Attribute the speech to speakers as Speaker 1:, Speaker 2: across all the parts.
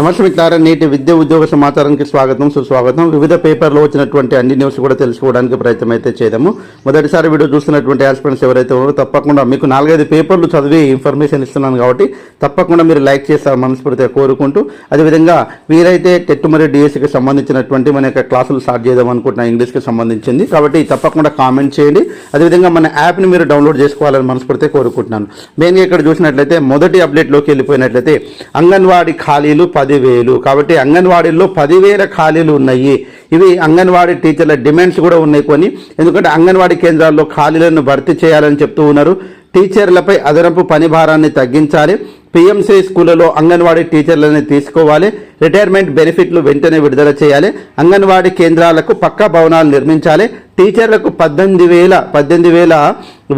Speaker 1: నమస్తే మిత్రులారా నేటి విద్య ఉద్యోగ సమాచారానికి స్వాగతం సుస్వాగతం. వివిధ పేపర్లో వచ్చినటువంటి అన్ని న్యూస్ కూడా తెలుసుకోవడానికి ప్రయత్నం అయితే చేద్దాము. మొదటిసారి వీడియో చూస్తున్నటువంటి ఆస్పిరెంట్స్ ఎవరైతే ఉన్నారో తప్పకుండా మీకు నాలుగైదు పేపర్లు చదివి ఇన్ఫర్మేషన్ ఇస్తున్నాను కాబట్టి తప్పకుండా మీరు లైక్ చేస్తారు మనస్ఫూర్తిగా కోరుకుంటూ అదేవిధంగా వీరైతే టెట్ మరియు డిఎస్సికి సంబంధించినటువంటి మన యొక్క క్లాసులు స్టార్ట్ చేద్దాం అనుకుంటున్నా ఇంగ్లీష్కి సంబంధించింది. కాబట్టి తప్పకుండా కామెంట్ చేయండి. అదేవిధంగా మన యాప్ని మీరు డౌన్లోడ్ చేసుకోవాలని మనస్ఫూర్తిగా కోరుకుంటున్నాను. మెయిన్గా ఇక్కడ చూసినట్లయితే మొదటి అప్డేట్లోకి వెళ్ళిపోయినట్లయితే అంగన్వాడీ ఖాళీలు పది పదివేలు. కాబట్టి అంగన్వాడీల్లో పదివేల ఖాళీలు ఉన్నాయి. ఇవి అంగన్వాడీ టీచర్ల డిమాండ్స్ కూడా ఉన్నాయి కొన్ని. ఎందుకంటే అంగన్వాడీ కేంద్రాల్లో ఖాళీలను భర్తీ చేయాలని చెప్తూ ఉన్నారు. టీచర్లపై అదనపు పని భారాన్ని తగ్గించాలి. పిఎంసీ స్కూళ్ళలో అంగన్వాడీ టీచర్లని తీసుకోవాలి. రిటైర్మెంట్ బెనిఫిట్లు వెంటనే విడుదల చేయాలి. అంగన్వాడీ కేంద్రాలకు పక్కా భవనాలు నిర్మించాలి. టీచర్లకు పద్దెనిమిది వేల పద్దెనిమిది వేల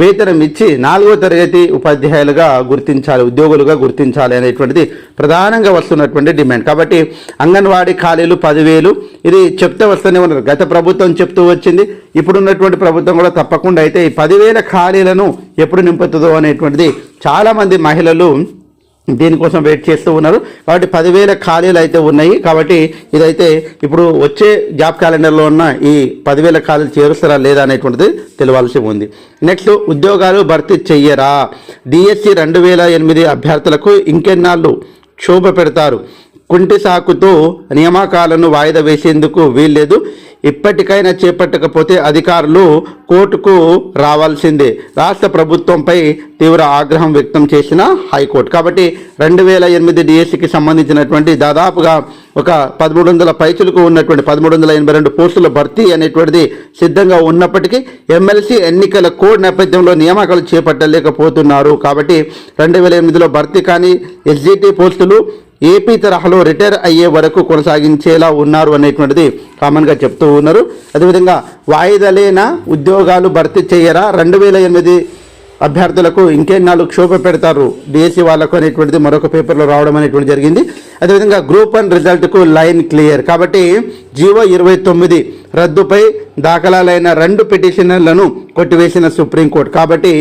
Speaker 1: వేతనం ఇచ్చి నాలుగో తరగతి ఉపాధ్యాయులుగా గుర్తించాలి ఉద్యోగులుగా గుర్తించాలి అనేటువంటిది ప్రధానంగా వస్తున్నటువంటి డిమాండ్. కాబట్టి అంగన్వాడీ ఖాళీలు పదివేలు. ఇది చెప్తే వస్తూనే ఉన్నారు. గత ప్రభుత్వం చెప్తూ వచ్చింది. ఇప్పుడున్నటువంటి ప్రభుత్వం కూడా తప్పకుండా అయితే ఈ పదివేల ఖాళీలను ఎప్పుడు నింపుతుందో అనేటువంటిది చాలామంది మహిళలు దీనికోసం వెయిట్ చేస్తూ ఉన్నారు. కాబట్టి పదివేల ఖాళీలు అయితే ఉన్నాయి. కాబట్టి ఇదైతే ఇప్పుడు వచ్చే జాబ్ క్యాలెండర్లో ఉన్న ఈ పదివేల ఖాళీలు చేరుస్తారా లేదా అనేటువంటిది తెలియాల్సి ఉంది. నెక్స్ట్ ఉద్యోగాలు భర్తీ చెయ్యరా? డిఎస్సి రెండు వేల ఎనిమిది అభ్యర్థులకు ఇంకెన్నాళ్ళు క్షోభ పెడతారు? కుంటి సాకుతో నియామకాలను వాయిదా వేసేందుకు వీల్లేదు. ఇప్పటికైనా చేపట్టకపోతే అధికారులు కోర్టుకు రావాల్సిందే. రాష్ట్ర ప్రభుత్వంపై తీవ్ర ఆగ్రహం వ్యక్తం చేసిన హైకోర్టు. కాబట్టి రెండు వేల ఎనిమిది డిఎస్సికి సంబంధించినటువంటి దాదాపుగా ఒక పదమూడు వందల పైచులకు ఉన్నటువంటి పదమూడు వందల ఎనభై రెండు పోస్టుల భర్తీ అనేటువంటిది సిద్ధంగా ఉన్నప్పటికీ ఎమ్మెల్సీ ఎన్నికల కోడ్ నేపథ్యంలో నియామకాలు చేపట్టలేకపోతున్నారు. కాబట్టి రెండు వేల ఎనిమిదిలో భర్తీ కానీ ఎస్జిటి పోస్టులు ఏపీ తరహాలో రిటైర్ అయ్యే వరకు కొనసాగించేలా ఉన్నారు అనేటువంటిది కామన్గా చెప్తూ ఉన్నారు. అదేవిధంగా వాయిదాలేన ఉద్యోగాలు భర్తీ చేయరా రెండు వేల ఎనిమిది అభ్యర్థులకు ఇంకెన్నాళ్ళు క్షోభ పెడతారు డిఎస్సి వాళ్ళకు అనేటువంటిది మరొక పేపర్లో రావడం అనేటువంటి జరిగింది. అదేవిధంగా గ్రూప్ వన్ రిజల్ట్కు లైన్ క్లియర్. కాబట్టి జీవో ఇరవై తొమ్మిది రద్దుపై దాఖలాలైన రెండు పిటిషనర్లను కొట్టివేసిన సుప్రీంకోర్టు. కాబట్టి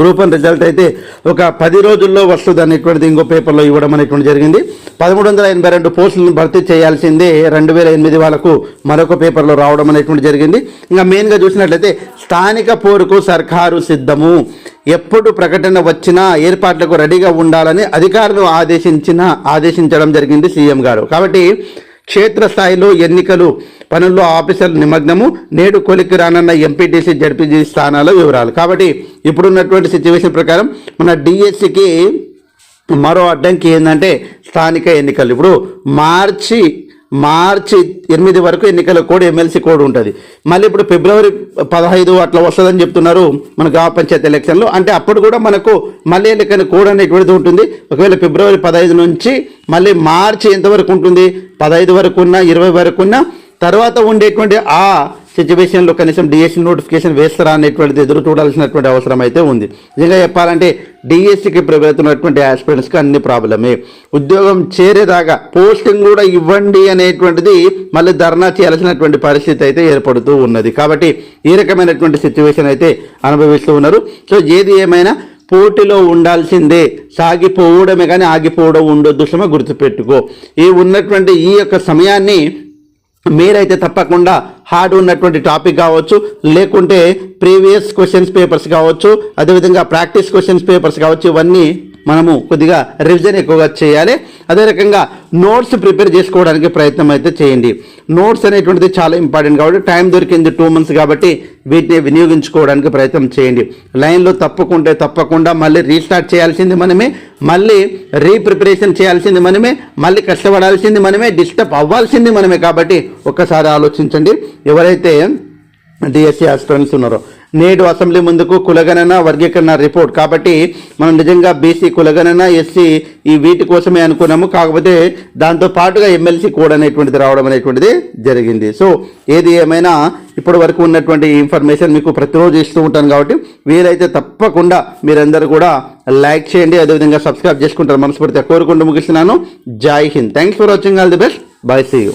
Speaker 1: గ్రూప్ వన్ రిజల్ట్ అయితే ఒక పది రోజుల్లో వస్తుంది అనేటువంటిది ఇంకో పేపర్లో ఇవ్వడం అనేటువంటి జరిగింది. పదమూడు వందల ఎనభై రెండు పోస్టులను భర్తీ చేయాల్సిందే రెండు వేల ఎనిమిది వాళ్ళకు మరొక పేపర్లో రావడం అనేటువంటి జరిగింది. ఇంకా మెయిన్గా చూసినట్లయితే స్థానిక పోరుకు సర్కారు సిద్ధము. ఎప్పుడు ప్రకటన వచ్చినా ఏర్పాట్లకు రెడీగా ఉండాలని అధికారులు ఆదేశించిన ఆదేశించడం జరిగింది సీఎం గారు. కాబట్టి క్షేత్రస్థాయిలో ఎన్నికలు పనుల్లో ఆఫీసర్ నిమగ్నము నేడు కొలిక్కి రానున్న ఎంపీటీసీ జడ్పీజీ స్థానాల వివరాలు. కాబట్టి ఇప్పుడున్నటువంటి సిచ్యువేషన్ ప్రకారం మన డిఎస్సికి మరో అడ్డంకి ఏంటంటే స్థానిక ఎన్నికలు. ఇప్పుడు మార్చి మార్చి ఎనిమిది వరకు ఎన్నికల కోడ్ ఎమ్మెల్సీ కోడ్ ఉంటుంది. మళ్ళీ ఇప్పుడు ఫిబ్రవరి పదహైదు అట్లా వస్తుందని చెప్తున్నారు మన గ్రామ పంచాయతీ ఎలక్షన్లో. అంటే అప్పుడు కూడా మనకు మళ్ళీ ఎన్నికల కోడ్ అనేటువంటిది ఉంటుంది. ఒకవేళ ఫిబ్రవరి పదహైదు నుంచి మళ్ళీ మార్చి ఎంతవరకు ఉంటుంది? పదహైదు వరకు ఉన్న ఇరవై వరకు ఉన్న తర్వాత ఉండేటువంటి ఆ సిచ్యువేషన్లో కనీసం డిఎస్సి నోటిఫికేషన్ వేస్తారా అనేటువంటిది ఎదురు చూడాల్సినటువంటి అవసరం అయితే ఉంది. నిజంగా చెప్పాలంటే డిఎస్సికి వెళుతున్నటువంటి ఆస్పిరెంట్స్కి అన్ని ప్రాబ్లమే ఉద్యోగం చేరేదాకా పోస్టింగ్ కూడా ఇవ్వండి అనేటువంటిది మళ్ళీ ధర్నా చేయాల్సినటువంటి పరిస్థితి అయితే ఏర్పడుతూ ఉన్నది. కాబట్టి ఈ రకమైనటువంటి సిచ్యువేషన్ అయితే అనుభవిస్తూ ఉన్నారు. సో ఏది ఏమైనా పోటీలో ఉండాల్సిందే. సాగిపోవడమే కానీ ఆగిపోవడం ఉండొద్దు శ్రమ గుర్తుపెట్టుకో. ఈ ఉన్నటువంటి ఈ యొక్క సమయాన్ని మీరైతే తప్పకుండా హార్డ్ ఉన్నటువంటి టాపిక్ కావచ్చు లేకుంటే ప్రీవియస్ క్వశ్చన్స్ పేపర్స్ కావచ్చు అదేవిధంగా ప్రాక్టీస్ క్వశ్చన్స్ పేపర్స్ కావచ్చు ఇవన్నీ మనము కొద్దిగా రివిజన్ ఎక్కువగా చేయాలి. అదే రకంగా నోట్స్ ప్రిపేర్ చేసుకోవడానికి ప్రయత్నం అయితే చేయండి. నోట్స్ అనేటువంటిది చాలా ఇంపార్టెంట్ కాబట్టి టైం దొరికింది టూ మంత్స్ కాబట్టి వీటిని వినియోగించుకోవడానికి ప్రయత్నం చేయండి. లైన్లో తప్పకుంటే తప్పకుండా మళ్ళీ రీస్టార్ట్ చేయాల్సింది మనమే. మళ్ళీ రీప్రిపరేషన్ చేయాల్సింది మనమే మళ్ళీ కష్టపడాల్సింది మనమే డిస్టర్బ్ అవ్వాల్సింది మనమే కాబట్టి ఒక్కసారి ఆలోచించండి. ఎవరైతే డిఎస్సి ఆస్పిరెంట్స్ ఉన్నారో నేడు అసెంబ్లీ ముందుకు కులగణన వర్గీకరణ రిపోర్ట్ కాబట్టి మనం నిజంగా బీసీ కులగణన ఎస్సీ ఈ వీటి కోసమే అనుకున్నాము. కాకపోతే దాంతో పాటుగా ఎమ్మెల్సీ కోడ్ అనేటువంటిది రావడం అనేటువంటిది జరిగింది. సో ఏది ఏమైనా ఇప్పటి వరకు ఉన్నటువంటి ఇన్ఫర్మేషన్ మీకు ప్రతిరోజు ఇస్తూ ఉంటాను కాబట్టి వీలైతే తప్పకుండా మీరందరూ కూడా లైక్ చేయండి అదేవిధంగా సబ్స్క్రైబ్ చేసుకుంటారు. మనస్ఫూర్తిగా కోరుకుంటూ ముగిస్తున్నాను. జై Hind. Thanks for watching all the best bye see you